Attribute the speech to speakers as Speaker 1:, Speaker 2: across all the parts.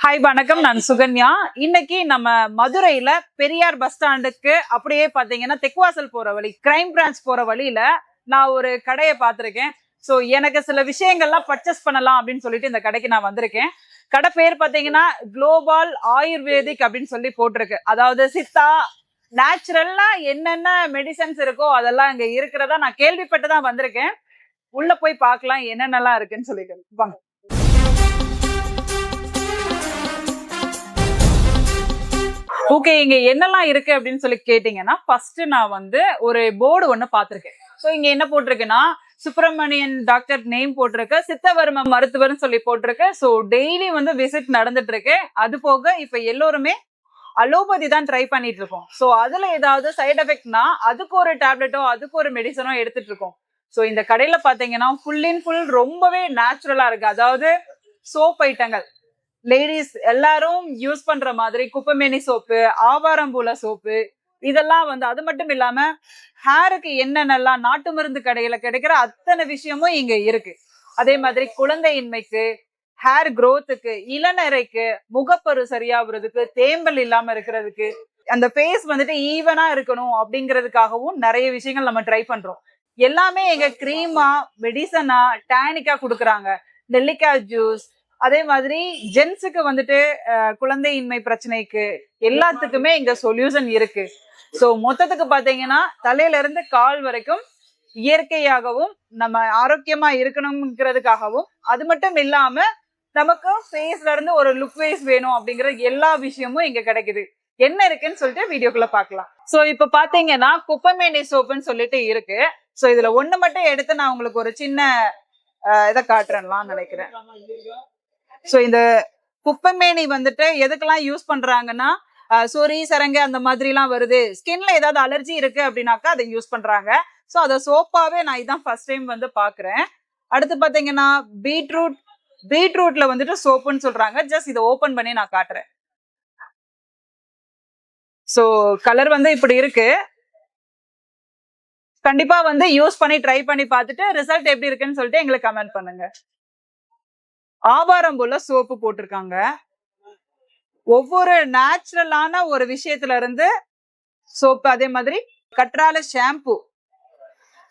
Speaker 1: Hi வணக்கம். நான் சுகன்யா. இன்னைக்கு நம்ம மதுரையில பெரியார் பஸ் ஸ்டாண்டுக்கு அப்படியே பாத்தீங்கன்னா தெக்குவாசல் போற வழி கிரைம் பிரான்ச் போற வழியில நான் ஒரு கடையை பார்த்துருக்கேன். ஸோ எனக்கு சில விஷயங்கள்லாம் பர்ச்சேஸ் பண்ணலாம் அப்படின்னு சொல்லிட்டு இந்த கடைக்கு நான் வந்திருக்கேன். கடை பேர் பார்த்தீங்கன்னா குளோபால் ஆயுர்வேதிக் அப்படின்னு சொல்லி போட்டிருக்கு. அதாவது சித்தா நேச்சுரல்லா என்னென்ன மெடிசன்ஸ் இருக்கோ அதெல்லாம் இங்க இருக்கிறதா நான் கேள்விப்பட்டு தான் வந்திருக்கேன். உள்ள போய் பார்க்கலாம் என்னென்னலாம் இருக்குன்னு சொல்லிட்டு. வாங்க. ஓகே இங்க என்னெல்லாம் இருக்கு அப்படின்னு சொல்லி கேட்டீங்கன்னா ஃபர்ஸ்ட் நான் வந்து ஒரு போர்டு ஒன்று பார்த்துருக்கேன். ஸோ இங்க என்ன போட்டிருக்குன்னா சுப்பிரமணியன் டாக்டர் நேம் போட்டிருக்கு சித்தவர்ம மருத்துவர்னு சொல்லி போட்டிருக்கு. ஸோ டெய்லி வந்து விசிட் நடந்துட்டு இருக்கு அது போக இப்ப எல்லோருமே அலோபதி தான் ட்ரை பண்ணிட்டு இருக்கோம் ஸோ அதுல ஏதாவது சைடு எஃபெக்ட்னா அதுக்கு ஒரு டேப்லெட்டோ அதுக்கு ஒரு மெடிசனோ எடுத்துட்டு இருக்கோம் ஸோ இந்த கடையில பாத்தீங்கன்னா ஃபுல் இன் ஃபுல் ரொம்பவே நேச்சுரலா இருக்கு. அதாவது சோப் ஐட்டங்கள் லேடிஸ் எல்லாரும் யூஸ் பண்ற மாதிரி குப்பைமேனி சோப்பு ஆவாரம்பூல சோப்பு இதெல்லாம் வந்து அது மட்டும் இல்லாம ஹேருக்கு என்னென்னலாம் நாட்டு மருந்து கடையில கிடைக்கிற அத்தனை விஷயமும் இங்க இருக்கு. அதே மாதிரி குழந்தையின்மைக்கு ஹேர் க்ரோத்துக்கு இளநரைக்கு முகப்பரு சரியாகிறதுக்கு தேம்பல் இல்லாம இருக்கிறதுக்கு அந்த ஃபேஸ் வந்துட்டு ஈவனா இருக்கணும் அப்படிங்கிறதுக்காகவும் நிறைய விஷயங்கள் நம்ம ட்ரை பண்றோம். எல்லாமே எங்க கிரீமா மெடிசனா டேனிக்கா கொடுக்குறாங்க. நெல்லிக்காய் ஜூஸ் அதே மாதிரி ஜென்ஸுக்கு வந்துட்டு குழந்தையின்மை பிரச்சனைக்கு எல்லாத்துக்குமே இங்க சொல்யூஷன் இருக்கு. ஸோ மொத்தத்துக்கு பாத்தீங்கன்னா தலையில இருந்து கால் வரைக்கும் இயற்கையாகவும் நம்ம ஆரோக்கியமா இருக்கணுங்கிறதுக்காகவும் அது மட்டும் இல்லாம நமக்கு ஃபேஸ்ல இருந்து ஒரு லுக் வைஸ் வேணும் அப்படிங்கிற எல்லா விஷயமும் இங்க கிடைக்குது. என்ன இருக்குன்னு சொல்லிட்டு வீடியோக்குள்ள பாக்கலாம். ஸோ இப்போ பாத்தீங்கன்னா குப்பமேனி சோப்புன்னு சொல்லிட்டு இருக்கு. ஸோ இதுல ஒண்ணு மட்டும் எடுத்து நான் உங்களுக்கு ஒரு சின்ன இதை காட்டுறேன்லாம் நினைக்கிறேன். ஸோ இந்த குப்பைமேனி வந்துட்டு எதுக்கெல்லாம் யூஸ் பண்றாங்கன்னா அஹ், சொறி சரங்கு அந்த மாதிரிலாம் வருது. ஸ்கின்ல ஏதாவது அலர்ஜி இருக்கு அப்படின்னாக்கா அதை யூஸ் பண்றாங்க. ஸோ அதை சோப்பாவே நான் இதான் ஃபர்ஸ்ட் டைம் வந்து பாக்குறேன். அடுத்து பாத்தீங்கன்னா பீட்ரூட் பீட்ரூட்ல வந்துட்டு சோப்புன்னு சொல்றாங்க. ஜஸ்ட் இதை ஓபன் பண்ணி நான் காட்டுறேன். ஸோ கலர் வந்து இப்படி இருக்கு. கண்டிப்பா வந்து யூஸ் பண்ணி ட்ரை பண்ணி பார்த்துட்டு ரிசல்ட் எப்படி இருக்குன்னு சொல்லிட்டு எங்களுக்கு கமெண்ட் பண்ணுங்க. ஆவாரம் போல சோப்பு போட்டிருக்காங்க. ஒவ்வொரு நேச்சுரலான ஒரு விஷயத்துல இருந்து சோப்பு அதே மாதிரி கற்றால ஷாம்பு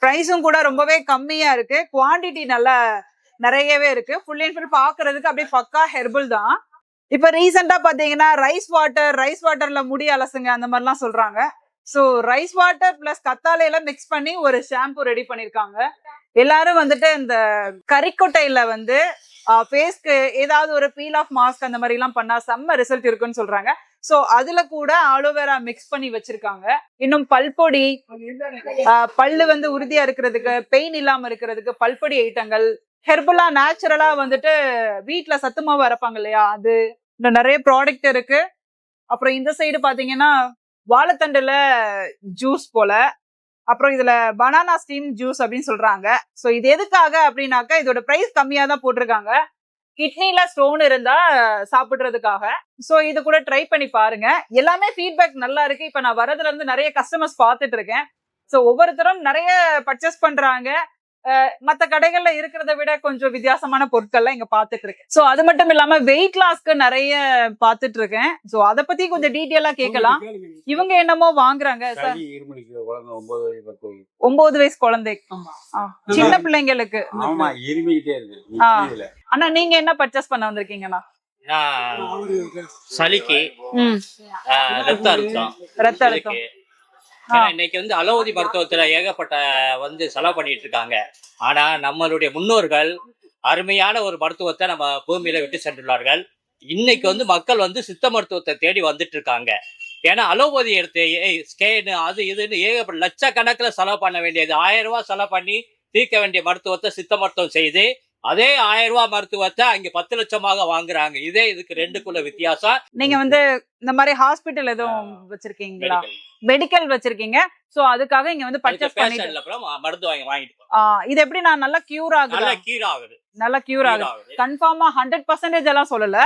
Speaker 1: ப்ரைஸும் கூட ரொம்பவே கம்மியா இருக்கு. குவாண்டிட்டி நல்லா நிறையவே இருக்கு. ஃபுல் அண்ட் ஃபுல் பாக்குறதுக்கு அப்படியே பக்கா ஹெர்பல் தான். இப்ப ரீசெண்டா பாத்தீங்கன்னா ரைஸ் வாட்டர் ரைஸ் வாட்டர்ல முடி அலசுங்க அந்த மாதிரிலாம் சொல்றாங்க. ஸோ ரைஸ் வாட்டர் பிளஸ் கத்தாழையில மிக்ஸ் பண்ணி ஒரு ஷாம்பு ரெடி பண்ணிருக்காங்க. எல்லாரும் வந்துட்டு இந்த கறிக்கொட்டையில வந்து ஃபேஸ்க்கு ஏதாவது ஒரு பீல் ஆஃப் மாஸ்க் அந்த மாதிரி எல்லாம் பண்ணா செம்ம ரிசல்ட் இருக்குன்னு சொல்றாங்க. சோ அதுல கூட ஆலோவேரா மிக்ஸ் பண்ணி வச்சிருக்காங்க. இன்னும் பல்பொடி ஆஹ் பல்லு வந்து உறுதியா இருக்கிறதுக்கு பெயின் இல்லாம இருக்கிறதுக்கு பல்பொடி ஐட்டங்கள். ஹெர்பலா நேச்சுரலா வந்துட்டு வீட்ல சத்து மாவு அரைப்பாங்க இல்லையா? அது இன்னும் நிறைய ப்ராடக்ட் இருக்கு. அப்புறம் இந்த சைடு பாத்தீங்கன்னா வாழைத்தண்டுல ஜூஸ் போல. அப்புறம் இதுல பனானா ஸ்டீம் ஜூஸ் அப்படின்னு சொல்றாங்க. ஸோ இது எதுக்காக அப்படின்னாக்கா இதோட பிரைஸ் கம்மியா தான் போட்டிருக்காங்க. கிட்னில ஸ்டோன் இருந்தா சாப்பிடுறதுக்காக. ஸோ இது கூட ட்ரை பண்ணி பாருங்க. எல்லாமே ஃபீட்பேக் நல்லா இருக்கு. இப்போ நான் வரதுல இருந்து நிறைய கஸ்டமர்ஸ் பார்த்துட்டு இருக்கேன். ஸோ ஒவ்வொருத்தரும் நிறைய பர்ச்சேஸ் பண்றாங்க. மத்த கடைகள்ல இருக்கிறத விட கொஞ்சம் வித்தியாசமான பொருட்கள்லாம் இங்க பார்த்துட்டு இருக்கேன் ஸோ அது மட்டும் இல்லாம வெயிட் லாஸ்க்கு நிறைய பார்த்துட்டு இருக்கேன் ஸோ அதை பத்தி கொஞ்சம் டீட்டெயிலா கேட்கலாம். இவங்க என்னமோ வாங்குறாங்க. சார்
Speaker 2: சளி இருமலிக்கு குழந்தை ஒன்பது வயசு
Speaker 1: குழந்தை. சின்ன பிள்ளைங்களுக்கு.
Speaker 2: ஆமா இருமிக்கிட்டே இருக்கு.
Speaker 1: ஆ.
Speaker 2: இதுல.
Speaker 1: அண்ணா நீங்க என்ன பர்ச்சேஸ் பண்ண வந்திருக்கீங்கண்ணா?
Speaker 3: சளிக்கு ரத்த அழுத்தம்.
Speaker 1: ரத்த அழுத்தம்.
Speaker 3: ஏன்னா இன்னைக்கு வந்து அலோபதி மருத்துவத்துல ஏகப்பட்ட வந்து செலவு பண்ணிட்டு இருக்காங்க. ஆனா நம்மளுடைய முன்னோர்கள் அருமையான ஒரு மருத்துவத்தை நம்ம பூமியில விட்டு சென்றுள்ளார்கள். இன்னைக்கு வந்து மக்கள் வந்து சித்த மருத்துவத்தை தேடி வந்துட்டு இருக்காங்க. ஏன்னா அலோபதி எடுத்து ஸ்கேனு அது இதுன்னு ஏகப்பட்ட லட்சக்கணக்கில் செலவு பண்ண வேண்டியது. ஆயிரம் ரூபாய் செலவு பண்ணி தீர்க்க வேண்டிய மருத்துவத்தை சித்த மருத்துவம் செய்து அதே ஆயிரம் ரூபாய் மருத்துவத்தை அங்க பத்து லட்சமாக வாங்குறாங்க. இதே இதுக்கு ரெண்டுக்குள்ள வித்தியாசம்.
Speaker 1: நீங்க வந்து இந்த மாதிரி ஹாஸ்பிட்டல் எதுவும் வச்சிருக்கீங்களா. மெடிக்கல் வச்சிருக்கீங்க. சோ அதுக்காக இங்க வந்து பர்ச்சேஸ் பண்ணிட்டு
Speaker 3: மருந்து வாங்கி வாங்கிட்டு
Speaker 1: இது எப்படி நான் நல்லா கியூர்
Speaker 3: நல்ல
Speaker 1: ஆகுது
Speaker 3: கீரை ஆகுது.
Speaker 1: நல்லா கியூர் ஆகுது. கன்ஃபார்மா ஹண்ட்ரட் பர்சன்டேஜ் எல்லாம் சொல்லல.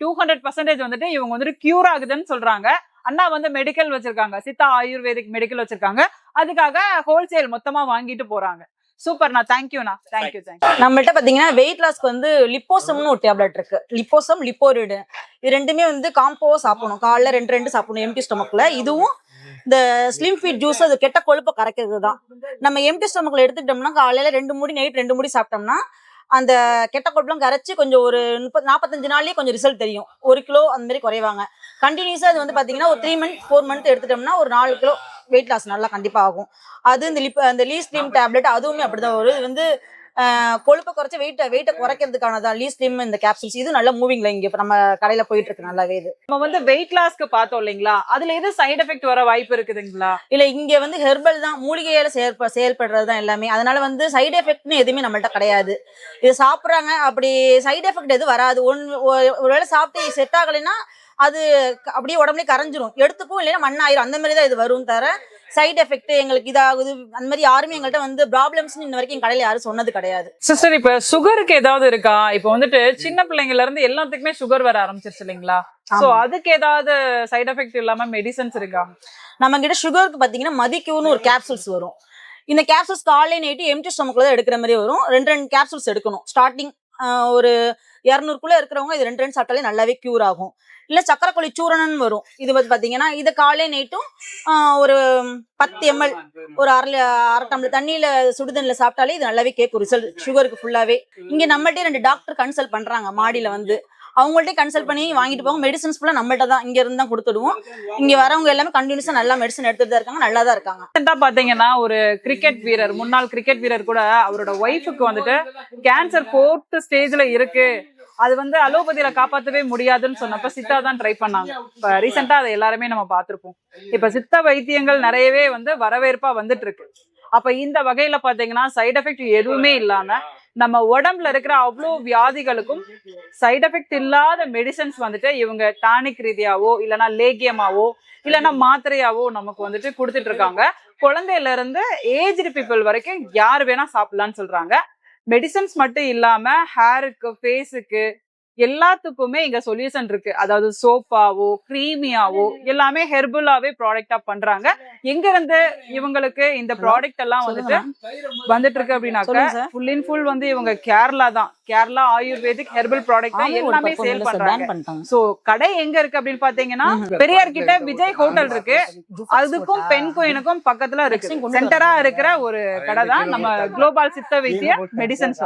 Speaker 1: டூ ஹண்ட்ரட் பர்சன்டேஜ் வந்துட்டு இவங்க வந்துட்டு கியூர் ஆகுதுன்னு சொல்றாங்க. அண்ணா வந்து மெடிக்கல் வச்சிருக்காங்க. சித்தா ஆயுர்வேதிக் மெடிக்கல் வச்சிருக்காங்க. அதுக்காக ஹோல்சேல் மொத்தமா வாங்கிட்டு போறாங்க. சூப்பர்ண்ணா தேங்க்யூண்ணா தேங்க்யூ தேங்க்யூ
Speaker 4: நம்மள்ட்ட பாத்தீங்கன்னா வெயிட் லாஸ்க்கு வந்து லிப்போசம்னு ஒரு டேப்லெட் இருக்கு. லிப்போசம் லிப்போரிடு இது ரெண்டுமே வந்து காம்போ சாப்பிடணும். காலைல ரெண்டு ரெண்டு சாப்பிடணும் எம்டி ஸ்டொமக்ல இதுவும் இந்த ஸ்லிம் ஃபீட் ஜூஸ் அது கெட்ட கொழுப்பை கரைக்கிறது தான் நம்ம எம்டி ஸ்டொமக்ல எடுத்துக்கிட்டோம்னா காலையில ரெண்டு முடி நைட் ரெண்டு முடி சாப்பிட்டோம்னா அந்த கெட்ட கொழுப்பெல்லாம் கரைச்சி கொஞ்சம் ஒரு முப்பது நாற்பத்தஞ்சு நாள்லயே கொஞ்சம் ரிசல்ட் தெரியும். ஒரு கிலோ அந்த மாதிரி குறைவாங்க. கண்டினியூஸா அது வந்து பாத்தீங்கன்னா ஒரு த்ரீ மந்த் ஃபோர் மந்த் எடுத்துட்டோம்னா ஒரு நாலு கிலோ வெயிட் லாஸ் நல்லா கண்டிப்பா ஆகும். அது இந்த லிப் அந்த லீ ஸ்லிம் டேப்லெட் அதுவுமே அப்படிதான். வரும் இது வந்து கொழுப்பை குறைச்சி வெயிட்டை வெயிட்டை குறைக்கிறதுக்கானதான் லீ ஸ்லிம் இந்த கேப்சூல்ஸ் இது நல்ல மூவிங்ல இங்க நம்ம கடையில போயிட்டு இருக்கு நல்லாவே இது.
Speaker 1: நம்ம வந்து வெயிட் லாஸ்க்கு பார்த்தோம் இல்லைங்களா? அதுல எது சைடு எஃபெக்ட் வர வாய்ப்பு இருக்குதுங்களா?
Speaker 4: இல்ல இங்க வந்து ஹெர்பல் தான் மூலிகையால செயற்ப செயல்படுறது தான் எல்லாமே. அதனால வந்து சைடு எஃபெக்ட்னு எதுவுமே நம்மள்ட்ட கிடையாது. இது சாப்பிட்றாங்க அப்படி சைடு எஃபெக்ட் எதுவும் வராது. ஒன் ஒருவேளை சாப்பிட்டு செட் ஆகலைன்னா அது அப்படியே உடம்புலயே கரைஞ்சிரும். எடுத்துக்கும் இல்லைன்னா மண்ணாயிரும். அந்த மாதிரி தான் இது வரும் தவிர சைடு எஃபெக்ட் எங்களுக்கு இதாகுது. அந்த மாதிரி யாருமே எங்கள்கிட்ட வந்து ப்ராப்ளம்ஸ் இன்ன வரைக்கும் கடையில யாரும் சொன்னது கிடையாது.
Speaker 1: சிஸ்டர் இப்ப சுகருக்கு ஏதாவது இருக்கா? இப்ப வந்துட்டு சின்ன பிள்ளைங்கள்ல இருந்து எல்லாத்துக்குமே சுகர் வர ஆரம்பிச்சிருச்சு இல்லைங்களா? சோ. அதுக்கு ஏதாவது சைடு எஃபெக்ட் இல்லாம மெடிசன்ஸ் இருக்கா?
Speaker 4: நம்ம கிட்ட சுகருக்கு பாத்தீங்கன்னா மதிக்யூன்னு ஒரு கேப்சூல்ஸ் வரும். இந்த கேப்சூல்ஸ் காலையில நைட்டு எம்டி ஸ்டொமக்ல தான் எடுக்கிற மாதிரி வரும். ரெண்டு ரெண்டு கேப்சூல்ஸ் எடுக்கணும். ஸ்டார்டிங் ஒரு இரநூறுக்குள்ள இருக்கிறவங்க இது ரெண்டு ரெண்டு சாப்பிட்டாலே நல்லாவே கியூர் ஆகும். இல்ல சக்கரக்கொல்லி சூரணம்னு வரும். இது வந்து பாத்தீங்கன்னா இது காலை நைட்டும் ஒரு பத்து எம்எல் ஒரு அரை அரை டம்ளர் தண்ணியில சுடுதண்ணில சாப்பிட்டாலே இது நல்லாவே கேட்கும் ரிசல்ட் சுகருக்கு ஃபுல்லாவே இங்க நம்மள்ட்டே ரெண்டு டாக்டர் கன்சல்ட் பண்றாங்க மாடியில வந்து. அவங்கள்ட்ட கன்சல்ட் பண்ணி வாங்கிட்டு போவாங்க மெடிசன்ஸ் ஃபுல்லாக நம்மள்ட்ட தான். இங்க இருந்து தான் கொடுத்துடுவோம். இங்க வரவங்க எல்லாமே கண்டினியூஸா நல்லா மெடிசன் எடுத்துட்டு தான் இருக்காங்க. நல்லா தான் இருக்காங்க
Speaker 1: ரீசெண்டா பாத்தீங்கன்னா ஒரு கிரிக்கெட் வீரர் முன்னாள் கிரிக்கெட் வீரர் கூட அவரோட ஒய்ஃபுக்கு வந்துட்டு கேன்சர் ஃபோர்த் ஸ்டேஜ்ல இருக்கு. அது வந்து அலோபதியில காப்பாத்தவே முடியாதுன்னு சொன்னப்ப சித்தா தான் ட்ரை பண்ணாங்க. இப்ப ரீசெண்டா அதை எல்லாருமே நம்ம பார்த்துருப்போம். இப்ப சித்த வைத்தியங்கள் நிறையவே வந்து வரவேற்பா வந்துட்டு இருக்கு. அப்ப இந்த வகையில பாத்தீங்கன்னா சைடு எஃபெக்ட் எதுவுமே இல்லாம நம்ம உடம்புல இருக்கிற அவ்வளோ வியாதிகளுக்கும் சைடு எஃபெக்ட் இல்லாத மெடிசன்ஸ் வந்துட்டு இவங்க டானிக் ரீதியாவோ இல்லைன்னா லேகியமாவோ இல்லைன்னா மாத்திரையாவோ நமக்கு வந்துட்டு கொடுத்துட்டு இருக்காங்க. குழந்தையில இருந்து ஏஜ்டு பீப்புள் வரைக்கும் யார் வேணா சாப்பிடலாம்னு சொல்றாங்க. மெடிசன்ஸ் மட்டும் இல்லாம ஹேருக்கு ஃபேஸுக்கு எல்லாத்துக்குமே இங்க சொல்யூஷன் இருக்கு. அதாவது சோப்பாவோ க்ரீமியாவோ எல்லாமே ஹெர்பலாவே ப்ராடக்டா பண்றாங்க. எங்க இருந்து இவங்களுக்கு இந்த ப்ராடக்ட் எல்லாம் வந்துட்டு வந்துட்டு இருக்கு அப்படின்னாக்க ஃபுல் இன் ஃபுல் வந்து இவங்க கேரளா தான். கேரளா ஆயுர்வேதிக் ஹெர்பல் ப்ராடக்ட் தான் எல்லாமே சேல் பண்றாங்க. சோ கடை எங்க இருக்கு அப்படின்னு பாத்தீங்கன்னா பெரியார் கிட்ட விஜய் ஹோட்டல் இருக்கு. அதுக்கும் பெண் கோயினுக்கும் பக்கத்துல இருக்கு. சென்டரா இருக்கிற ஒரு கடை தான் நம்ம குளோபால் சித்த வைத்திய மெடிசன்ஸ்